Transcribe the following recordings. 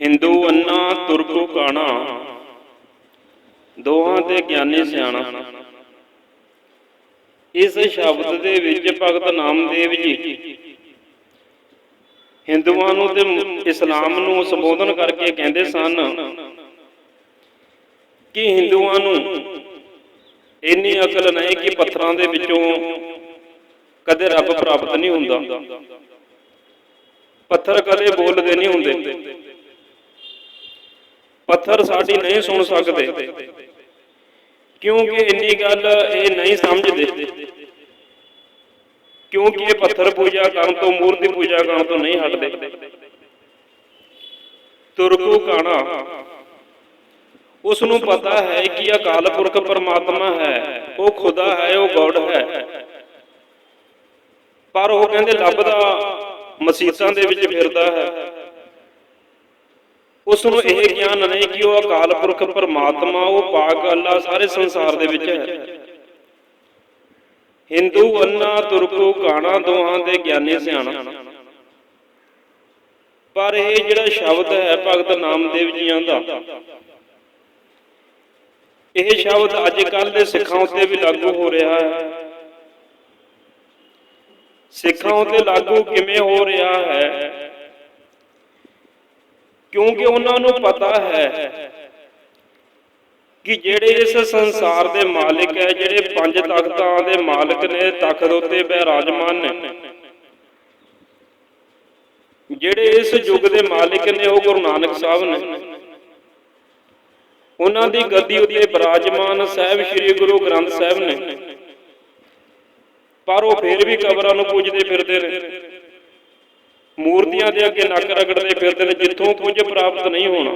ਹਿੰਦੂ ਅੰਨਾ Turku ਕਾਣਾ। ਦੋਹਾਂ ਤੇ ਗਿਆਨੀ ਸਿਆਣਾ। ਇਸ ਸ਼ਬਦ ਦੇ ਵਿੱਚ ਭਗਤ ਨਾਮਦੇਵ ਜੀ ਹਿੰਦੂਆਂ ਨੂੰ ਤੇ ਇਸਲਾਮ ਨੂੰ ਸੰਬੋਧਨ ਕਰਕੇ ਕਹਿੰਦੇ ਸਨ ਕਿ ਹਿੰਦੂਆਂ ਨੂੰ ਇੰਨੀ ਅਕਲ ਨਹੀਂ ਕਿ ਪੱਥਰਾਂ ਦੇ ਵਿੱਚੋਂ ਕਦੇ ਰੱਬ ਪ੍ਰਾਪਤ ਨਹੀਂ ਹੁੰਦਾ। ਪੱਥਰ ਕਦੇ ਬੋਲਦੇ ਨਹੀਂ ਹੁੰਦੇ। ਪੱਥਰ ਸਾਡੀ ਨਹੀਂ ਸੁਣ ਸਕਦੇ। ਕਿਉਂਕਿ ਇੰਨੀ ਗੱਲ ਇਹ ਨਹੀਂ ਸਮਝਦੇ। ਕਿਉਂਕਿ ਇਹ ਪੱਥਰ ਪੂਜਾ ਕਰਨ ਤੋਂ, ਮੂਰਤੀ ਪੂਜਾ ਕਰਨ ਤੋਂ ਨਹੀਂ ਹਟਦੇ। ਤੁਰਕੂ ਕਾਣਾ। ਉਸ ਨੂੰ ਪਤਾ ਹੈ ਕਿ ਅਕਾਲ ਪੁਰਖ ਪਰਮਾਤਮਾ ਹੈ। ਉਹ ਖੁਦਾ ਹੈ, ਉਹ ਗੋਡ ਹੈ। ਪਰ ਉਹ ਕਹਿੰਦੇ ਲੱਭਦਾ ਮਸੀਤਾਂ ਦੇ ਵਿੱਚ ਫਿਰਦਾ ਹੈ। ਉਸ ਨੂੰ ਇਹ ਗਿਆਨ ਨਹੀਂ ਕਿ ਉਹ ਅਕਾਲ ਪੁਰਖ ਪਰਮਾਤਮਾ, ਉਹ ਪਾਕ ਅੱਲਾ ਸਾਰੇ ਸੰਸਾਰ ਦੇ ਵਿੱਚ ਹੈ। ਹਿੰਦੂ ਅੰਨਾ, ਤੁਰਕੂ, ਕਾਣਾ ਦੋਹਾਂ ਦੇ ਗਿਆਨੀ ਸਿਆਣਾ। ਪਰ ਇਹ ਜਿਹੜਾ ਸ਼ਬਦ ਹੈ ਭਗਤ ਨਾਮਦੇਵ ਜੀਆਂ ਦਾ, ਇਹ ਸ਼ਬਦ ਅੱਜ ਕੱਲ ਦੇ ਸਿੱਖਾਂ ਉੱਤੇ ਵੀ ਲਾਗੂ ਹੋ ਰਿਹਾ ਹੈ। ਸਿੱਖਾਂ ਉੱਤੇ ਲਾਗੂ ਕਿਵੇਂ ਹੋ ਰਿਹਾ ਹੈ? ਕਿਉਂਕਿ ਉਹਨਾਂ ਨੂੰ ਪਤਾ ਹੈ ਕਿ ਜਿਹੜੇ ਇਸ ਸੰਸਾਰ ਦੇ ਮਾਲਕ ਹੈ, ਜਿਹੜੇ ਪੰਜ ਤਖਤਾਂ ਦੇ ਮਾਲਕ ਨੇ, ਤਖਤ ਉੱਤੇ ਬਿਰਾਜਮਾਨ ਨੇ, ਜਿਹੜੇ ਇਸ ਯੁੱਗ ਦੇ ਮਾਲਿਕ ਨੇ, ਉਹ ਗੁਰੂ ਨਾਨਕ ਸਾਹਿਬ ਨੇ। ਉਹਨਾਂ ਦੀ ਗੱਦੀ ਉੱਤੇ ਬਿਰਾਜਮਾਨ ਸਾਹਿਬ ਸ੍ਰੀ ਗੁਰੂ ਗ੍ਰੰਥ ਸਾਹਿਬ ਨੇ। ਪਰ ਉਹ ਫਿਰ ਵੀ ਕਬਰਾਂ ਨੂੰ ਪੂਜਦੇ ਫਿਰਦੇ ਨੇ ਮੂਰਤੀਆਂ ਦੇ ਅੱਗੇ ਨੱਕ ਰਗੜਦੇ ਫਿਰਦੇ ਨੇ, ਜਿੱਥੋਂ ਕੁਝ ਪ੍ਰਾਪਤ ਨਹੀਂ ਹੋਣਾ।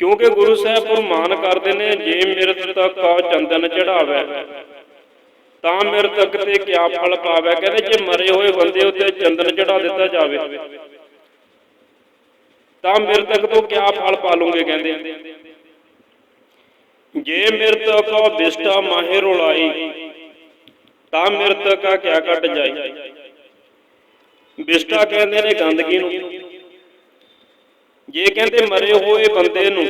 ਕਿਉਂਕਿ ਗੁਰੂ ਸਾਹਿਬ ਫਰਮਾਨ ਕਰਦੇ ਨੇ, ਜੇ ਮਿਰਤ ਤੱਕ ਕਾ ਚੰਦਨ ਚੜਾਵੇ, ਤਾਂ ਮਿਰਤਕ ਤੇ ਕਿਆ ਫਲ ਪਾਵੇ? ਕਹਿੰਦੇ ਜੇ ਮਰੇ ਹੋਏ ਬੰਦੇ ਉੱਤੇ ਚੰਦਨ ਚੜਾ ਦਿੱਤਾ ਜਾਵੇ, ਤਾਂ ਮਿਰਤਕ ਤੋਂ ਕਿਆ ਫਲ ਪਾਲੋਗੇ ਕਹਿੰਦੇ। ਜੇ ਮਿਰਤਕ ਕਾ ਬਿਸਟਾ ਮਾਹੇ ਰੁਲਾਈ, ਤਾਂ ਮਿਰਤਕ ਆ ਕਿਆ ਕੱਟ ਜਾਈ? ਬਿਸਟਾ ਕਹਿੰਦੇ ਨੇ ਗੰਦਗੀ ਨੂੰ। ਜੇ ਕਹਿੰਦੇ ਮਰੇ ਹੋਏ ਬੰਦੇ ਨੂੰ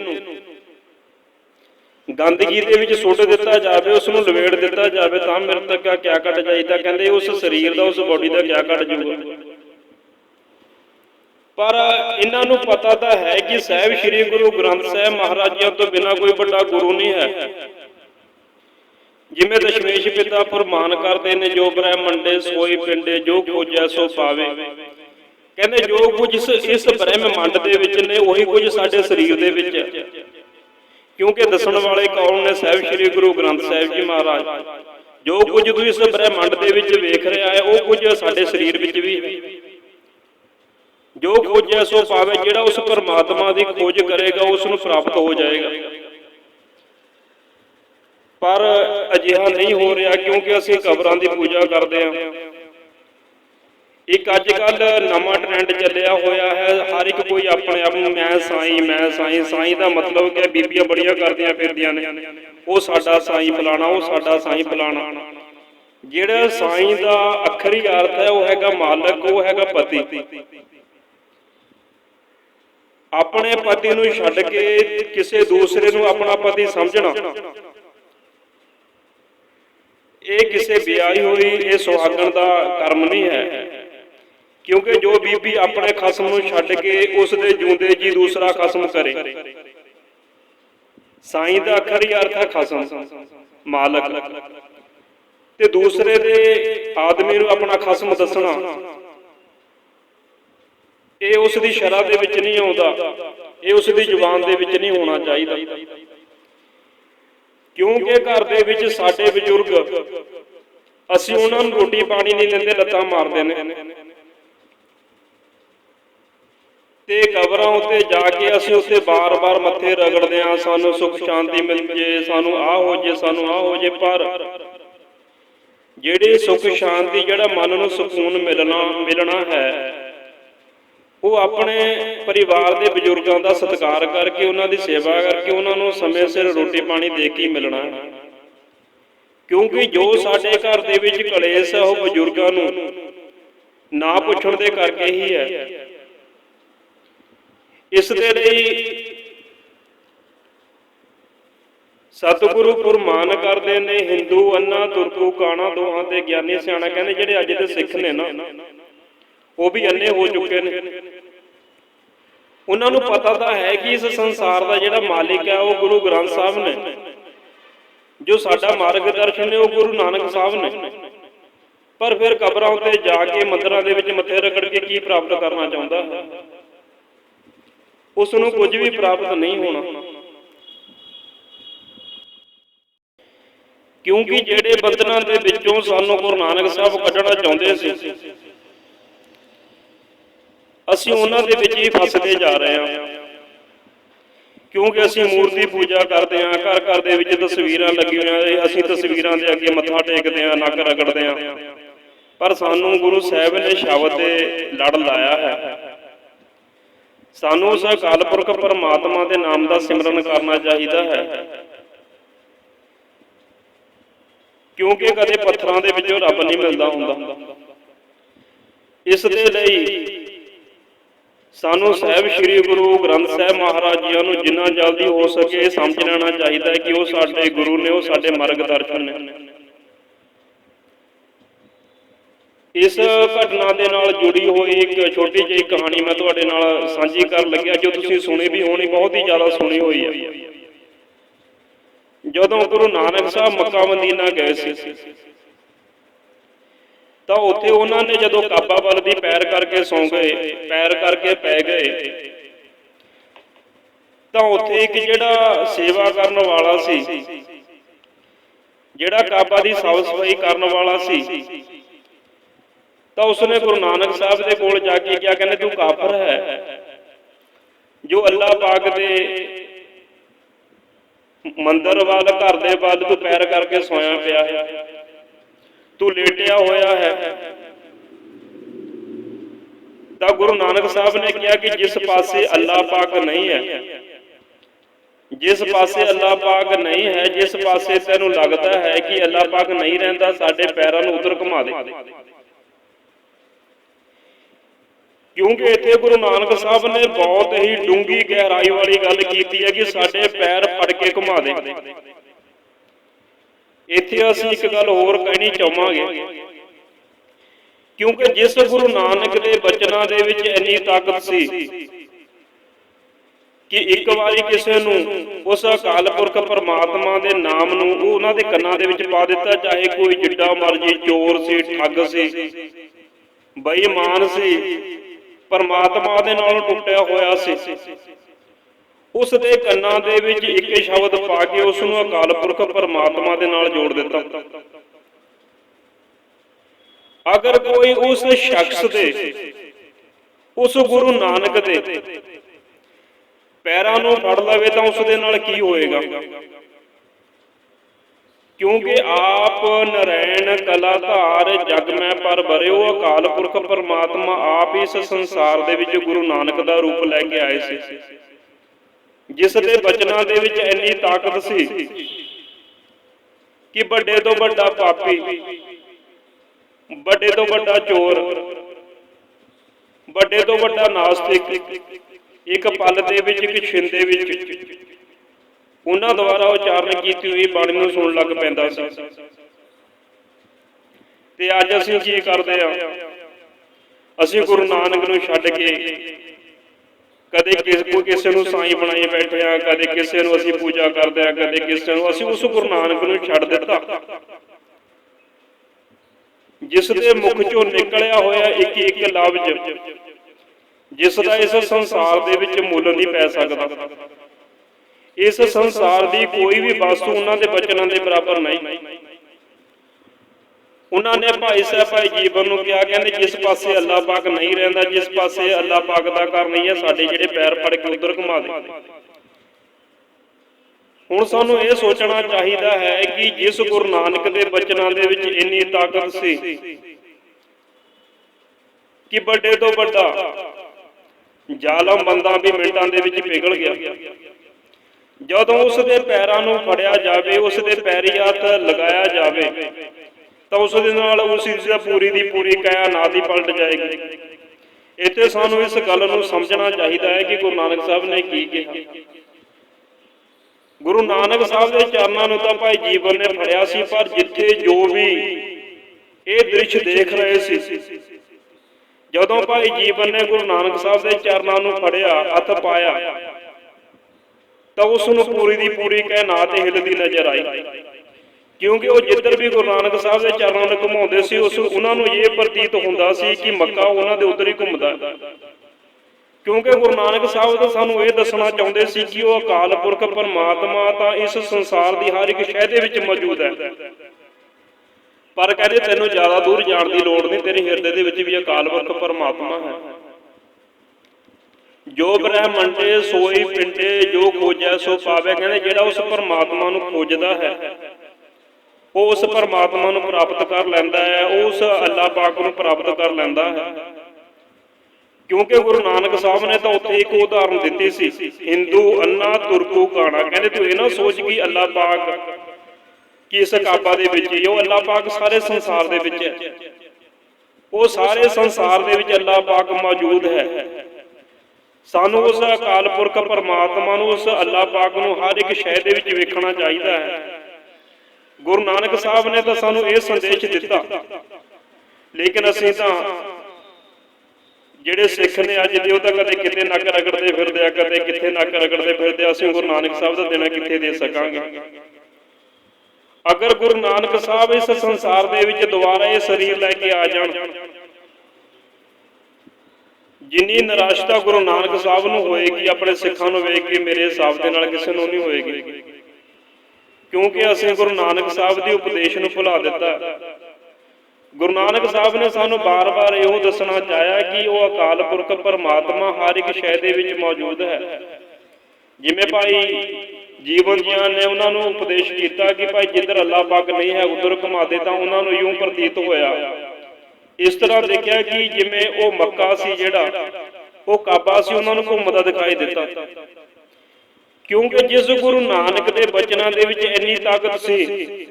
ਗੰਦਗੀ ਦੇ ਵਿੱਚ ਸੁੱਟ ਦਿੱਤਾ ਜਾਵੇ, ਉਸ ਨੂੰ ਲਵੇੜ ਦਿੱਤਾ ਜਾਵੇ, ਤਾਂ ਮਿਰਤਕ ਦਾ ਕਿਆ ਕੱਟ ਜਾਈਦਾ ਕਹਿੰਦੇ ਉਸ ਸਰੀਰ ਦਾ, ਉਸ ਬੋਡੀ ਦਾ ਕਿਆ ਕੱਟ ਜੂਗਾ ਪਰ ਇਹਨਾਂ ਨੂੰ ਪਤਾ ਤਾਂ ਹੈ ਕਿ ਸਾਹਿਬ ਸ੍ਰੀ ਗੁਰੂ ਗ੍ਰੰਥ ਸਾਹਿਬ ਮਹਾਰਾਜਿਆਂ ਤੋਂ ਬਿਨਾ ਕੋਈ ਵੱਡਾ ਗੁਰੂ ਨਹੀਂ ਹੈ। ਜਿਵੇਂ ਦਸ਼ਮੇਸ਼ ਪਿਤਾ ਫਰਮਾਨ ਕਰਦੇ ਨੇ, ਜੋ ਬ੍ਰਹਮੰਡੇ ਸੋਈ ਪਿੰਡੇ, ਜੋ ਖੋਜੈ ਸੋ ਪਾਵੇ। ਕਹਿੰਦੇ ਜੋ ਕੁਝ ਇਸ ਬ੍ਰਹਮੰਡ ਦੇ ਵਿੱਚ ਨੇ, ਉਹੀ ਕੁਝ ਸਾਡੇ ਸਰੀਰ ਦੇ ਵਿੱਚ ਹੈ ਕਿਉਂਕਿ ਦੱਸਣ ਵਾਲੇ ਕੌਣ ਨੇ? ਸਾਹਿਬ ਸ੍ਰੀ ਗੁਰੂ ਗ੍ਰੰਥ ਸਾਹਿਬ ਜੀ ਮਹਾਰਾਜ। ਜੋ ਕੁਝ ਤੁਸੀਂ ਇਸ ਬ੍ਰਹਮੰਡ ਦੇ ਵਿੱਚ ਵੇਖ ਰਿਹਾ ਹੈ ਉਹ ਕੁਝ ਸਾਡੇ ਸਰੀਰ ਵਿੱਚ ਵੀ ਹੈ ਜੋ ਖੋਜੈ ਸੋ ਪਾਵੇ, ਜਿਹੜਾ ਉਸ ਪਰਮਾਤਮਾ ਦੀ ਖੋਜ ਕਰੇਗਾ, ਉਸ ਨੂੰ ਪ੍ਰਾਪਤ ਹੋ ਜਾਏਗਾ। ਪਰ ਅਜਿਹਾ ਨਹੀਂ ਹੋ ਰਿਹਾ ਕਿਉਂਕਿ ਅਸੀਂ ਕਬਰਾਂ ਦੀ ਪੂਜਾ ਕਰਦੇ ਹਾਂ। ਇੱਕ ਅੱਜ ਕੱਲ ਨਵਾਂ ਟ੍ਰੈਂਡ ਚੱਲਿਆ ਹੋਇਆ ਹੈ। ਹਰ ਇੱਕ ਕੋਈ ਆਪਣੇ ਆਪ ਨੂੰ ਮੈਂ ਸਾਈਂ ਮੈਂ ਸਾਈਂ ਸਾਈਂ ਦਾ ਮਤਲਬ ਕਿ ਬੀਬੀਆਂ ਬੜੀਆਂ ਕਰਦੀਆਂ ਫਿਰਦੀਆਂ ਨੇ। ਉਹ ਸਾਡਾ ਸਾਈਂ ਫਲਾਣਾ, ਉਹ ਸਾਡਾ ਸਾਈਂ ਫਲਾਣਾ। ਜਿਹੜਾ ਸਾਈਂ ਦਾ ਅੱਖਰੀ ਅਰਥ ਹੈ, ਉਹ ਹੈਗਾ ਮਾਲਕ, ਉਹ ਹੈਗਾ ਪਤੀ। ਆਪਣੇ ਪਤੀ ਨੂੰ ਛੱਡ ਕੇ ਕਿਸੇ ਦੂਸਰੇ ਨੂੰ ਆਪਣਾ ਪਤੀ ਸਮਝਣਾ। ਇਹ ਕਿਸੇ ਵਿਆਹੀ ਹੋਈ, ਇਹ ਸੁਹਾਗਣ ਦਾ ਕਰਮ ਨਹੀਂ ਹੈ। ਕਿਉਂਕਿ ਜੋ ਬੀਬੀ ਆਪਣੇ ਖਸਮ ਨੂੰ ਛੱਡ ਕੇ ਉਸ ਦੇ ਜੂੰਦੇ ਜੀ ਦੂਸਰਾ ਖਸਮ ਕਰੇ। ਸਾਈਂ ਦਾ ਅਖਰੀ ਅਰਥ ਹੈ ਖਸਮ, ਮਾਲਕ। ਤੇ ਦੂਸਰੇ ਦੇ ਆਦਮੀ ਨੂੰ ਆਪਣਾ ਖਸਮ ਦੱਸਣਾ। ਇਹ ਉਸ ਦੀ ਸ਼ਰ੍ਹਾ ਦੇ ਵਿੱਚ ਨਹੀਂ ਆਉਂਦਾ, ਇਹ ਉਸ ਦੀ ਜ਼ੁਬਾਨ ਦੇ ਵਿੱਚ ਨਹੀਂ ਹੋਣਾ ਚਾਹੀਦਾ। ਕਿਉਂਕਿ ਘਰ ਦੇ ਵਿੱਚ ਸਾਡੇ ਬਜ਼ੁਰਗ ਅਸੀਂ ਉਹਨਾਂ ਨੂੰ ਰੋਟੀ ਪਾਣੀ ਨਹੀਂ ਦਿੰਦੇ ਲੱਤਾਂ ਮਾਰਦੇ ਨੇ। ਤੇ ਕਬਰਾਂ ਉੱਤੇ ਜਾ ਕੇ ਅਸੀਂ ਉੱਤੇ ਬਾਰ-ਬਾਰ ਮੱਥੇ ਰਗੜਦੇ ਆਂ ਸਾਨੂੰ ਸੁਖ ਸ਼ਾਂਤੀ ਮਿਲ ਜੇ ਸਾਨੂੰ ਆਹ ਹੋ ਜੇ ਸਾਨੂੰ ਆਹ ਹੋ ਜੇ ਪਰ ਜਿਹੜੀ ਸੁਖ ਸ਼ਾਂਤੀ ਜਿਹੜਾ ਮਨ ਨੂੰ ਸਕੂਨ ਮਿਲਣਾ ਮਿਲਣਾ ਹੈ ਉਹ ਆਪਣੇ ਪਰਿਵਾਰ ਦੇ ਬਜ਼ੁਰਗਾਂ ਦਾ ਸਤਿਕਾਰ ਕਰਕੇ, ਉਹਨਾਂ ਦੀ ਸੇਵਾ ਕਰਕੇ, ਉਹਨਾਂ ਨੂੰ ਸਮੇਂ ਸਿਰ ਰੋਟੀ ਪਾਣੀ ਦੇ ਕੇ ਮਿਲਣਾ। ਕਿਉਂਕਿ ਜੋ ਸਾਡੇ ਘਰ ਦੇ ਵਿੱਚ ਕਲੇਸ਼ ਹੈ ਉਹ ਬਜ਼ੁਰਗਾਂ ਨੂੰ ਨਾ ਪੁੱਛਣ ਦੇ ਕਰਕੇ ਹੀ ਹੈ। ਇਸ ਦੇ ਲਈ ਸਤਿਗੁਰੂ ਗੁਰਮਾਨ ਕਰਦੇ ਨੇ, ਹਿੰਦੂ ਅੰਨਾ, ਤੁਰਕੂ ਕਾਣਾ, ਦੋਹਾਂ ਤੇ ਗਿਆਨੀ ਸਿਆਣਾ ਕਹਿੰਦੇ, ਜਿਹੜੇ ਅੱਜ ਦੇ ਸਿੱਖ ਨੇ ਨਾ, ਉਹ ਵੀ ਅੰਨੇ ਹੋ ਚੁੱਕੇ ਨੇ। ਉਹਨਾਂ ਨੂੰ ਪਤਾ ਤਾਂ ਹੈ ਕਿ ਇਸ ਸੰਸਾਰ ਦਾ ਜਿਹੜਾ ਮਾਲਿਕ ਹੈ, ਉਹ ਗੁਰੂ ਗ੍ਰੰਥ ਸਾਹਿਬ ਨੇ। ਜੋ ਸਾਡਾ ਮਾਰਗਦਰਸ਼ਨ ਹੈ ਉਹ ਗੁਰੂ ਨਾਨਕ ਸਾਹਿਬ ਨੇ। ਪਰ ਫਿਰ ਕਬਰਾਂ ਉੱਤੇ ਜਾ ਕੇ ਮੰਦਰਾਂ ਦੇ ਵਿੱਚ ਮੱਥੇ ਰਗੜ ਕੇ ਕੀ ਪ੍ਰਾਪਤ ਕਰਨਾ ਚਾਹੁੰਦਾ? ਹੈ ਉਸ ਨੂੰ ਕੁਝ ਵੀ ਪ੍ਰਾਪਤ ਨਹੀਂ ਹੋਣਾ। ਕਿਉਂਕਿ ਜਿਹੜੇ ਬੰਧਨਾਂ ਦੇ ਵਿੱਚੋਂ ਸਾਨੂੰ ਗੁਰੂ ਨਾਨਕ ਸਾਹਿਬ ਕੱਢਣਾ ਚਾਹੁੰਦੇ ਸੀ ਅਸੀਂ ਉਹਨਾਂ ਦੇ ਵਿੱਚ ਹੀ ਫਸਦੇ ਜਾ ਰਹੇ ਹਾਂ। ਕਿਉਂਕਿ ਅਸੀਂ ਮੂਰਤੀ ਪੂਜਾ ਕਰਦੇ ਹਾਂ, ਘਰ ਘਰ ਦੇ ਵਿੱਚ ਤਸਵੀਰਾਂ ਲੱਗੀਆਂ ਅਸੀਂ ਤਸਵੀਰਾਂ ਦੇ ਅੱਗੇ ਮੱਥਾ ਟੇਕਦੇ ਹਾਂ, ਨੱਕ ਰਗੜਦੇ ਹਾਂ। ਪਰ ਸਾਨੂੰ ਗੁਰੂ ਸਾਹਿਬ ਨੇ ਸ਼ਬਦ ਦੇ ਲੜ ਲਾਇਆ ਹੈ। ਸਾਨੂੰ ਉਸ ਅਕਾਲ ਪੁਰਖ ਪਰਮਾਤਮਾ ਦੇ ਨਾਮ ਦਾ ਸਿਮਰਨ ਕਰਨਾ ਚਾਹੀਦਾ ਹੈ। ਕਿਉਂਕਿ ਕਦੇ ਪੱਥਰਾਂ ਦੇ ਵਿੱਚੋਂ ਰੱਬ ਨਹੀਂ ਮਿਲਦਾ ਹੁੰਦਾ। ਇਸ ਦੇ ਲਈ ਸਾਨੂੰ ਸਾਹਿਬ ਸ੍ਰੀ ਗੁਰੂ ਗ੍ਰੰਥ ਸਾਹਿਬ ਮਹਾਰਾਜ ਜੀਆਂ ਨੂੰ ਜਿੰਨਾ ਜਲਦੀ ਹੋ ਸਕੇ ਇਹ ਸਮਝ ਲੈਣਾ ਚਾਹੀਦਾ ਹੈ ਕਿ ਉਹ ਸਾਡੇ ਗੁਰੂ ਨੇ, ਉਹ ਸਾਡੇ ਮਾਰਗਦਰਸ਼ਨ ਨੇ। ਇਸ ਘਟਨਾ ਦੇ ਨਾਲ ਜੁੜੀ ਹੋਈ ਇੱਕ ਛੋਟੀ ਜਿਹੀ ਕਹਾਣੀ ਮੈਂ ਤੁਹਾਡੇ ਨਾਲ ਸਾਂਝੀ ਕਰਨ ਲੱਗਿਆ, ਜੋ ਤੁਸੀਂ ਸੁਣੀ ਵੀ ਹੋਣੀ, ਬਹੁਤ ਹੀ ਜ਼ਿਆਦਾ ਸੁਣੀ ਹੋਈ ਹੈ। ਜਦੋਂ ਗੁਰੂ ਨਾਨਕ ਸਾਹਿਬ ਮੱਕਾ ਮਦੀਨਾ ਗਏ ਸੀ ਤਾਂ ਉੱਥੇ ਉਹਨਾਂ ਨੇ ਜਦੋਂ ਕਾਬਾ ਵੱਲ ਦੀ ਪੈਰ ਕਰਕੇ ਸੌਂ ਗਏ, ਪੈਰ ਕਰਕੇ ਪੈ ਗਏ। ਤਾਂ ਉੱਥੇ ਇੱਕ ਜਿਹੜਾ ਸੇਵਾ ਕਰਨ ਵਾਲਾ ਸੀ, ਜਿਹੜਾ ਕਾਬਾ ਦੀ ਸਾਫ਼ ਸਫ਼ਾਈ ਕਰਨ ਵਾਲਾ ਸੀ, ਤਾਂ ਉਸਨੇ ਗੁਰੂ ਨਾਨਕ ਸਾਹਿਬ ਦੇ ਕੋਲ ਜਾ ਕੇ ਕਿਹਾ, ਕਹਿੰਦੇ ਤੂੰ ਕਾਫਰ ਹੈ। ਜੋ ਅੱਲਾਹ ਪਾਕ ਦੇ ਮੰਦਰ ਵੱਲ, ਘਰ ਦੇ ਵੱਲ ਤੂੰ ਪੈਰ ਕਰਕੇ ਸੋਇਆ ਪਿਆ। ਹੈ ਤੂੰ ਲੇਟਿਆ ਹੋਇਆ ਹੈ। ਤਾਂ ਗੁਰੂ ਨਾਨਕ ਸਾਹਿਬ ਨੇ ਕਿਹਾ ਕਿ ਜਿਸ ਪਾਸੇ ਅੱਲਾਹ ਪਾਕ ਨਹੀਂ ਹੈ, ਜਿਸ ਪਾਸੇ ਅੱਲਾਹ ਪਾਕ ਨਹੀਂ ਹੈ, ਜਿਸ ਪਾਸੇ ਤੈਨੂੰ ਲੱਗਦਾ ਹੈ ਕਿ ਅੱਲਾਹ ਪਾਕ ਨਹੀਂ ਰਹਿੰਦਾ, ਸਾਡੇ ਪੈਰਾਂ ਨੂੰ ਉਧਰ ਘੁਮਾ ਦੇ। ਕਿਉਂਕਿ ਇੱਥੇ ਗੁਰੂ ਨਾਨਕ ਸਾਹਿਬ ਨੇ ਬਹੁਤ ਹੀ ਡੂੰਗੀ ਗਹਿਰਾਈ ਵਾਲੀ ਗੱਲ ਕੀਤੀ ਹੈ ਕਿ ਸਾਡੇ ਪੈਰ ਫੜ ਕੇ ਘੁਮਾ ਦੇ। ਇੱਥੇ ਅਸੀਂ ਇੱਕ ਗੱਲ ਹੋਰ ਕਹਿਣੀ ਚਾਹਾਂਗੇ। ਕਿਉਂਕਿ ਜਿਸ ਗੁਰੂ ਨਾਨਕ ਦੇ ਬਚਨਾਂ ਦੇ ਵਿੱਚ ਇੰਨੀ ਤਾਕਤ ਸੀ ਕਿ ਇੱਕ ਵਾਰੀ ਕਿਸੇ ਨੂੰ ਉਸ ਅਕਾਲ ਪੁਰਖ ਪਰਮਾਤਮਾ ਦੇ ਨਾਮ ਨੂੰ ਉਹ ਉਹਨਾਂ ਦੇ ਕੰਨਾਂ ਦੇ ਵਿੱਚ ਪਾ ਦਿੱਤਾ, ਚਾਹੇ ਕੋਈ ਜਿੱਡਾ ਮਰਜ਼ੀ ਚੋਰ ਸੀ, ਠੱਗ ਸੀ, ਬੇਈਮਾਨ ਸੀ, ਪਰਮਾਤਮਾ ਦੇ ਨਾਲ ਟੁੱਟਿਆ ਹੋਇਆ ਸੀ। ਉਸ ਦੇ ਕੰਨਾਂ ਦੇ ਵਿੱਚ ਇੱਕ ਸ਼ਬਦ ਪਾ ਕੇ ਉਸ ਨੂੰ ਅਕਾਲ ਪੁਰਖ ਪਰਮਾਤਮਾ ਦੇ ਨਾਲ ਜੋੜ ਦਿੱਤਾ। ਅਗਰ ਕੋਈ ਉਸ ਸ਼ਖਸ ਦੇ, ਉਸ ਗੁਰੂ ਨਾਨਕ ਦੇ ਪੈਰਾਂ ਨੂੰ ਫੜ ਲਵੇ ਤਾਂ ਉਸ ਦੇ ਨਾਲ ਕੀ ਹੋਏਗਾ? ਕਿਉਂਕਿ ਆਪ ਨਰੈਣ ਕਲਾ ਧਾਰ ਜਗ ਮੈਂ ਪਰ ਬਰਿਓ ਅਕਾਲ ਪੁਰਖ ਪਰਮਾਤਮਾ ਆਪ ਇਸ ਸੰਸਾਰ ਦੇ ਵਿੱਚ ਗੁਰੂ ਨਾਨਕ ਦਾ ਰੂਪ ਲੈ ਕੇ ਆਏ ਸੀ। ਜਿਸ ਦੇ ਬਚਨਾਂ ਦੇ ਵਿੱਚ ਇੰਨੀ ਤਾਕਤ ਸੀ ਕਿ ਵੱਡੇ ਤੋਂ ਵੱਡਾ ਪਾਪੀ, ਵੱਡੇ ਤੋਂ ਵੱਡਾ ਚੋਰ, ਵੱਡੇ ਤੋਂ ਵੱਡਾ ਨਾਸਤਿਕ, ਇੱਕ ਪਲ ਦੇ ਵਿੱਚ, ਇੱਕ ਛਿੰਦੇ ਵਿੱਚ ਉਹਨਾਂ ਦੁਆਰਾ ਉਚਾਰਨ ਕੀਤੀ ਹੋਈ ਬਾਣੀ ਨੂੰ ਸੁਣਨ ਲੱਗ ਪੈਂਦਾ ਸੀ। ਤੇ ਅੱਜ ਅਸੀਂ ਕੀ ਕਰਦੇ ਆ ਅਸੀਂ ਗੁਰੂ ਨਾਨਕ ਨੂੰ ਛੱਡ ਕੇ ਕਦੇ ਕਿਸ ਕਿਸੇ ਨੂੰ ਸਾਈਂ ਬਣਾਈ ਬੈਠੇ ਆ, ਕਦੇ ਕਿਸੇ ਨੂੰ ਅਸੀਂ ਪੂਜਾ ਕਰਦੇ ਆ, ਕਦੇ ਕਿਸੇ ਨੂੰ ਅਸੀਂ ਉਸ ਗੁਰੂ ਨਾਨਕ ਨੂੰ ਛੱਡ ਦਿੱਤਾ। ਜਿਸ ਦੇ ਮੁਖ ਚੋਂ ਨਿਕਲਿਆ ਹੋਇਆ ਇੱਕ ਇੱਕ ਲਫ਼ਜ਼, ਜਿਸ ਦਾ ਇਸ ਸੰਸਾਰ ਦੇ ਵਿੱਚ ਮੁੱਲ ਨਹੀਂ ਪੈ ਸਕਦਾ। ਇਸ ਸੰਸਾਰ ਦੀ ਕੋਈ ਵੀ ਵਸਤੂ ਉਹਨਾਂ ਦੇ ਬਚਨਾਂ ਦੇ ਬਰਾਬਰ ਨਹੀਂ। ਉਹਨਾਂ ਨੇ ਭਾਈ ਸਾਹਿਬ, ਭਾਈ ਜੀਵਨ ਨੂੰ ਕਿਹਾ, ਕਹਿੰਦੇ ਜਿਸ ਪਾਸੇ ਅੱਲਾਹ ਪਾਕ ਨਹੀਂ ਰਹਿੰਦਾ, ਜਿਸ ਪਾਸੇ ਅੱਲਾਹ ਪਾਕ ਦਾ ਘਰ ਨਹੀਂ ਹੈ, ਸਾਡੇ ਜਿਹੜੇ ਪੈਰ ਫੜ ਕੇ ਉਧਰ ਘੁਮਾ ਦੇ। ਹੁਣ ਸਾਨੂੰ ਇਹ ਸੋਚਣਾ ਚਾਹੀਦਾ ਹੈ ਕਿ ਜਿਸ ਗੁਰੂ ਨਾਨਕ ਦੇ ਬਚਨਾਂ ਦੇ ਵਿੱਚ ਇੰਨੀ ਤਾਕਤ ਸੀ, ਕਿ ਵੱਡੇ ਤੋਂ ਵੱਡਾ ਜ਼ਾਲਮ ਬੰਦਾ ਵੀ ਮਿੰਟਾਂ ਦੇ ਵਿੱਚ ਪਿਘਲ ਗਿਆ। ਜਦੋਂ ਉਸ ਦੇ ਪੈਰਾਂ ਨੂੰ ਫੜਿਆ ਜਾਵੇ ਉਸ ਦੇ ਪੈਰੀ ਹੱਥ ਲਗਾਇਆ ਜਾਵੇ ਤਾਂ ਉਸ ਦੇ ਨਾਲ ਉਸ ਦੀ ਪੂਰੀ ਦੀ ਪੂਰੀ ਕਾਇਨਾਤ ਹੀ ਪਲਟ ਜਾਏਗੀ। ਇੱਥੇ ਸਾਨੂੰ ਇਸ ਗੱਲ ਨੂੰ ਸਮਝਣਾ ਚਾਹੀਦਾ ਹੈ ਕਿ ਗੁਰੂ ਨਾਨਕ ਸਾਹਿਬ ਨੇ ਕੀ ਕਿਹਾ। ਗੁਰੂ ਨਾਨਕ ਸਾਹਿਬ ਦੇ ਚਰਨਾਂ ਨੂੰ ਤਾਂ ਭਾਈ ਜੀਵਨ ਨੇ ਫੜਿਆ ਸੀ, ਪਰ ਜਿੱਥੇ ਜੋ ਵੀ ਇਹ ਦ੍ਰਿਸ਼ ਦੇਖ ਰਹੇ ਸੀ, ਜਦੋਂ ਭਾਈ ਜੀਵਨ ਨੇ ਗੁਰੂ ਨਾਨਕ ਸਾਹਿਬ ਦੇ ਚਰਨਾਂ ਨੂੰ ਫੜਿਆ, ਹੱਥ ਪਾਇਆ, ਤਾਂ ਉਸ ਨੂੰ ਪੂਰੀ ਦੀ ਪੂਰੀ ਕਾਇਨਾਤ ਹਿੱਲਦੀ ਨਜ਼ਰ ਆਈ। ਕਿਉਂਕਿ ਉਹ ਜਿੱਧਰ ਵੀ ਗੁਰੂ ਨਾਨਕ ਸਾਹਿਬ ਦੇ ਚਰਨਾਂ ਨੂੰ ਘੁਮਾਉਂਦੇ ਸੀ, ਉਸ ਉਹਨਾਂ ਨੂੰ ਇਹ ਪ੍ਰਤੀਤ ਹੁੰਦਾ ਸੀ ਕਿ ਮੱਕਾ ਉਹਨਾਂ ਦੇ ਉੱਧਰ ਹੀ ਘੁੰਮਦਾ ਕਿਉਂਕਿ ਗੁਰੂ ਨਾਨਕ ਸਾਹਿਬ ਤਾਂ ਸਾਨੂੰ ਇਹ ਦੱਸਣਾ ਚਾਹੁੰਦੇ ਸੀ ਕਿ ਉਹ ਅਕਾਲ ਪੁਰਖ ਪਰਮਾਤਮਾ ਤਾਂ ਇਸ ਸੰਸਾਰ ਦੀ ਹਰ ਇੱਕ ਸ਼ੈ ਦੇ ਵਿੱਚ ਮੌਜੂਦ ਹੈ। ਪਰ ਕਹਿੰਦੇ, ਤੈਨੂੰ ਜ਼ਿਆਦਾ ਦੂਰ ਜਾਣ ਦੀ ਲੋੜ ਨਹੀਂ, ਤੇਰੇ ਹਿਰਦੇ ਦੇ ਵਿੱਚ ਵੀ ਅਕਾਲ ਪੁਰਖ ਪਰਮਾਤਮਾ ਹੈ। ਜੋ ਬ੍ਰਹਮੰਡੇ ਸੋਈ ਪਿੰਡੇ, ਜੋ ਖੋਜੈ ਸੋ ਪਾਵੇ, ਕਹਿੰਦੇ, ਜਿਹੜਾ ਉਸ ਪਰਮਾਤਮਾ ਨੂੰ ਖੋਜਦਾ ਹੈ ਉਹ ਉਸ ਪਰਮਾਤਮਾ ਨੂੰ ਪ੍ਰਾਪਤ ਕਰ ਲੈਂਦਾ ਹੈ ਉਸ ਅੱਲਾਹ ਪਾਕ ਨੂੰ ਪ੍ਰਾਪਤ ਕਰ ਲੈਂਦਾ ਹੈ। ਕਿਉਂਕਿ ਗੁਰੂ ਨਾਨਕ ਸਾਹਿਬ ਨੇ ਤਾਂ ਉੱਥੇ ਇੱਕ ਉਦਾਹਰਨ ਦਿੱਤੀ ਸੀ, ਹਿੰਦੂ ਅੰਨਾ ਤੁਰਕੂ ਕਾਣਾ। ਕਹਿੰਦੇ, ਤੂੰ ਇਹ ਨਾ ਸੋਚ ਕਿ ਅੱਲਾਹ ਪਾਕ ਕਿ ਇਸ ਕਾਬਾ ਦੇ ਵਿੱਚ ਹੀ ਉਹ ਅੱਲਾਹ ਪਾਕ ਸਾਰੇ ਸੰਸਾਰ ਦੇ ਵਿੱਚ ਹੈ। ਉਹ ਸਾਰੇ ਸੰਸਾਰ ਦੇ ਵਿੱਚ ਅੱਲਾਹ ਪਾਕ ਮੌਜੂਦ ਹੈ। ਸਾਨੂੰ ਉਸ ਅਕਾਲ ਪੁਰਖ ਪਰਮਾਤਮਾ ਨੂੰ, ਉਸ ਅੱਲਾਹ ਪਾਕ ਨੂੰ ਹਰ ਇੱਕ ਸ਼ੈ ਦੇ ਵਿੱਚ ਵੇਖਣਾ ਚਾਹੀਦਾ ਹੈ। ਗੁਰੂ ਨਾਨਕ ਸਾਹਿਬ ਨੇ ਤਾਂ ਸਾਨੂੰ ਇਹ ਸੰਦੇਸ਼ ਦਿੱਤਾ। ਲੇਕਿਨ ਅਸੀਂ ਤਾਂ ਜਿਹੜੇ ਸਿੱਖ ਨੇ ਅੱਜ ਦੇ ਉਹ ਤਾਂ ਕਦੇ ਕਿਤੇ ਨੱਕ ਰਗੜਦੇ ਫਿਰਦੇ ਆ, ਕਦੇ ਕਿੱਥੇ ਨੱਕ ਰਗੜਦੇ ਫਿਰਦੇ ਅਸੀਂ ਗੁਰੂ ਨਾਨਕ ਸਾਹਿਬ ਦਾ ਦੇਣਾ ਕਿੱਥੇ ਦੇ ਸਕਾਂਗੇ? ਅਗਰ ਗੁਰੂ ਨਾਨਕ ਸਾਹਿਬ ਇਸ ਸੰਸਾਰ ਦੇ ਵਿੱਚ ਦੁਬਾਰਾ ਇਹ ਸਰੀਰ ਲੈ ਕੇ ਆ ਜਾਣ, ਜਿੰਨੀ ਨਿਰਾਸ਼ਤਾ ਗੁਰੂ ਨਾਨਕ ਸਾਹਿਬ ਨੂੰ ਹੋਏਗੀ, ਆਪਣੇ ਸਿੱਖਾਂ ਨੂੰ ਵੇਖ ਕੇ ਮੇਰੇ ਹਿਸਾਬ ਦੇ ਨਾਲ ਕਿਸੇ ਨੂੰ ਨਹੀਂ ਹੋਏਗੀ। ਕਿਉਂਕਿ ਅਸੀਂ ਗੁਰੂ ਨਾਨਕ ਸਾਹਿਬ ਦੀ ਉਪਦੇਸ਼ ਨੂੰ ਭੁਲਾ ਦਿੱਤਾ। ਗੁਰੂ ਨਾਨਕ ਸਾਹਿਬ ਨੇ ਸਾਨੂੰ ਬਾਰ-ਬਾਰ ਇਹੋ ਦੱਸਣਾ ਚਾਹਿਆ ਕਿ ਉਹ ਅਕਾਲ ਪੁਰਖ ਪਰਮਾਤਮਾ ਹਰ ਇੱਕ ਸ਼ੈ ਦੇ ਵਿੱਚ ਮੌਜੂਦ ਹੈ। ਜਿਵੇਂ ਭਾਈ ਜੀਵਨ ਗਿਆਨ ਨੇ ਉਹਨਾਂ ਨੂੰ ਉਪਦੇਸ਼ ਕੀਤਾ ਕਿ ਭਾਈ ਜਿੱਧਰ ਅੱਲਾ ਪਾਕ ਨਹੀਂ ਹੈ, ਉਧਰ ਘੁਮਾ ਦੇ ਤਾਂ ਉਹਨਾਂ ਨੂੰ ਯੂੰ ਪ੍ਰਤੀਤ ਹੋਇਆ। ਇਸ ਤਰ੍ਹਾਂ ਦੇਖਿਆ ਕਿ ਜਿਵੇਂ ਉਹ ਮੱਕਾ ਸੀ ਜਿਹੜਾ, ਉਹ ਕਾਬਾ ਸੀ, ਉਹਨਾਂ ਨੂੰ ਘੁੰਮਦਾ ਦਿਖਾਈ ਦਿੱਤਾ। ਕਿਉਂਕਿ ਜਿਸ ਗੁਰੂ ਨਾਨਕ ਦੇ ਬਚਨਾਂ ਦੇ ਵਿੱਚ ਇੰਨੀ ਤਾਕਤ ਸੀ,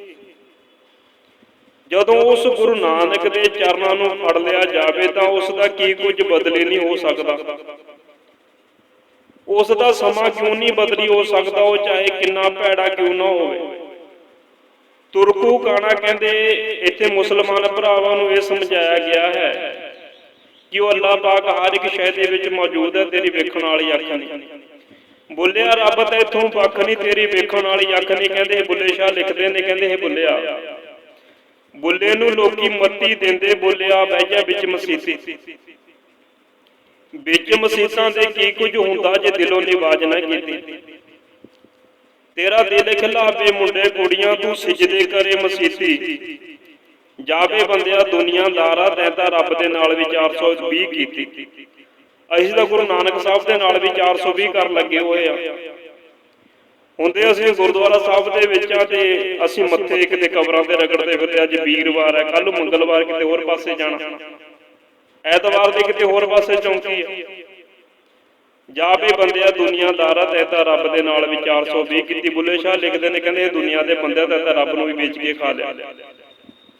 ਜਦੋਂ ਉਸ ਗੁਰੂ ਨਾਨਕ ਦੇ ਚਰਨਾਂ ਨੂੰ ਫੜ ਲਿਆ ਜਾਵੇ ਤਾਂ ਉਸ ਦਾ ਕੀ ਕੁਝ ਬਦਲੇ ਨਹੀਂ ਹੋ ਸਕਦਾ। ਉਸ ਦਾ ਸਮਾਂ ਕਿਉਂ ਨਹੀਂ ਬਦਲੀ ਹੋ ਸਕਦਾ, ਉਹ ਚਾਹੇ ਕਿੰਨਾ ਭੈੜਾ ਕਿਉਂ ਨਾ ਹੋਵੇ। ਤੁਰਕੂ ਕਾਣਾ ਕਹਿੰਦੇ, ਇੱਥੇ ਮੁਸਲਮਾਨ ਭਰਾਵਾਂ ਨੂੰ ਇਹ ਸਮਝਾਇਆ ਗਿਆ ਹੈ ਕਿ ਉਹ ਅੱਲਾਹ ਪਾਕ ਹਰ ਇੱਕ ਸ਼ੈ ਦੇ ਵਿੱਚ ਮੌਜੂਦ ਹੈ, ਤੇਰੀ ਵੇਖਣ ਵਾਲੀ ਅੱਖ ਨਹੀਂ। ਬੋਲਿਆ ਰੱਬ ਤਾਂ ਪੱਖ ਨਹੀਂ, ਤੇਰੀ ਵੇਖਣ ਵਾਲੀ ਅੱਖ ਨਹੀਂ। ਕਹਿੰਦੇ, ਬੁੱਲੇ ਸ਼ਾਹ ਲਿਖਦੇ ਨੇ। ਕਹਿੰਦੇ, ਇਹ ਬੁੱਲਿਆ। ਬੁੱਲੇ ਨੂੰ ਲੋਕੀ ਮੱਤੀ ਦਿੰਦੇ, ਬੋਲਿਆ, ਬਹਿ ਵਿੱਚ ਮਸੀਤੀ। ਵਿੱਚ ਮਸੀਤਾਂ ਦੇ ਕੀ ਕੁਝ ਹੁੰਦਾ ਜੇ ਦਿਲੋਂ ਨਿਵਾਜ ਨਾ ਕੀਤੀ? ਤੇਰਾ ਦਿਲ ਖਿਲਾਵੇ ਮੁੰਡੇ, ਕੁੜੀਆਂ, ਤੂੰ ਸਿਜਦੇ ਕਰੇ ਮਸੀਤੀ। ਜਾਵੇ ਬੰਦਿਆ ਦੁਨੀਆਦਾਰਾ ਤੈਂ ਰੱਬ ਦੇ ਨਾਲ ਵੀ 420 ਕੀਤੀ। ਅਸੀਂ ਤਾਂ ਗੁਰੂ ਨਾਨਕ ਸਾਹਿਬ ਦੇ ਨਾਲ ਵੀ 420 ਕਰਨ ਲੱਗੇ ਹੋਏ ਆ। ਹੁੰਦੇ ਅਸੀਂ ਗੁਰਦੁਆਰਾ ਸਾਹਿਬ ਦੇ ਵਿੱਚ ਆ ਤੇ ਅਸੀਂ ਮੱਥੇ ਕਿਤੇ ਕਬਰਾਂ ਤੇ ਰਗੜਦੇ ਫਿਰਦੇ ਅੱਜ ਵੀਰਵਾਰ ਹੈ ਕੱਲ ਮੰਗਲਵਾਰ ਕਿਤੇ ਹੋਰ ਪਾਸੇ ਜਾਣਾ। ਐਤਵਾਰ ਦੇ ਕਿਤੇ ਹੋਰ ਪਾਸੇ ਚੌਂਕੀ ਹੈ ਜਾਵੇ ਬੰਦਿਆ ਦੁਨੀਆਦਾਰਾ ਤੈ ਤਾਂ ਰੱਬ ਦੇ ਨਾਲ ਵੀ 420 ਕੀਤੀ। ਬੁੱਲੇ ਸ਼ਾਹ ਲਿਖਦੇ ਨੇ, ਕਹਿੰਦੇ ਇਹ ਦੁਨੀਆ ਦੇ ਬੰਦਿਆਂ ਤੈ ਤਾਂ ਰੱਬ ਨੂੰ ਵੀ ਵੇਚ ਕੇ ਖਾ ਲਿਆ।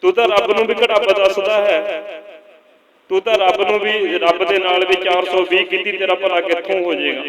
ਤੂੰ ਤਾਂ ਰੱਬ ਨੂੰ ਵੀ ਘਟਾਪ ਦੱਸਦਾ ਹੈ। ਤੂੰ ਤਾਂ ਰੱਬ ਨੂੰ ਵੀ, ਰੱਬ ਦੇ ਨਾਲ ਵੀ 420 ਕੀਤੀ, ਤੇਰਾ ਭਲਾ ਕਿੱਥੋਂ ਹੋ ਜਾਏਗਾ?